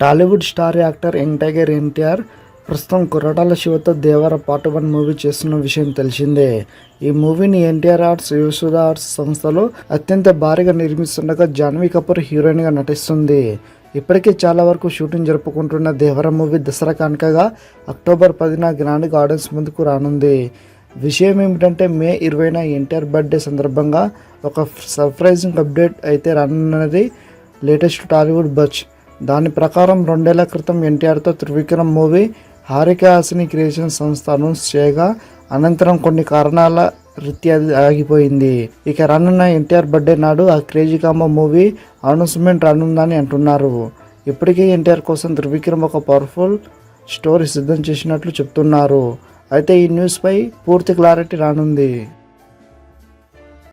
Tollywood star actor young tiger NTR ప్రస్తుతం కుర్రటాల శివతో Devara part one movie చేస్తున్న విషయం తెలిసిందే. ఈ మూవీని ఎన్టీఆర్ ఆర్ట్స్ యువసుధ ఆర్ట్స్ సంస్థలో అత్యంత భారీగా నిర్మిస్తుండగా జాన్వీ కపూర్ హీరోయిన్గా నటిస్తుంది. ఇప్పటికే చాలా వరకు షూటింగ్ జరుపుకుంటున్న దేవర మూవీ దసరా కానుకగా అక్టోబర్ పదిన గ్రాండ్గా ఆడియన్స్ ముందుకు రానుంది. విషయం ఏమిటంటే మే ఇరవైన ఎన్టీఆర్ బర్త్డే సందర్భంగా ఒక సర్ప్రైజింగ్ అప్డేట్ అయితే రానున్నది లేటెస్ట్ టాలీవుడ్ బచ్ దాని ప్రకారం రెండేళ్ళ క్రితం ఎన్టీఆర్తో త్రివిక్రమ్ మూవీ హారిక హాసిని క్రియేషన్ సంస్థ అనౌన్స్ చేయగా అనంతరం కొన్ని కారణాల రీత్యా ఆగిపోయింది. ఇక రానున్న ఎన్టీఆర్ బర్త్డే నాడు ఆ క్రేజీ కాంబో మూవీ అనౌన్స్మెంట్ రానుందని అంటున్నారు. ఇప్పటికే ఎన్టీఆర్ కోసం త్రివిక్రమ్ ఒక పవర్ఫుల్ స్టోరీ సిద్ధం చేసినట్లు చెప్తున్నారు. అయితే ఈ న్యూస్పై పూర్తి క్లారిటీ రానుంది.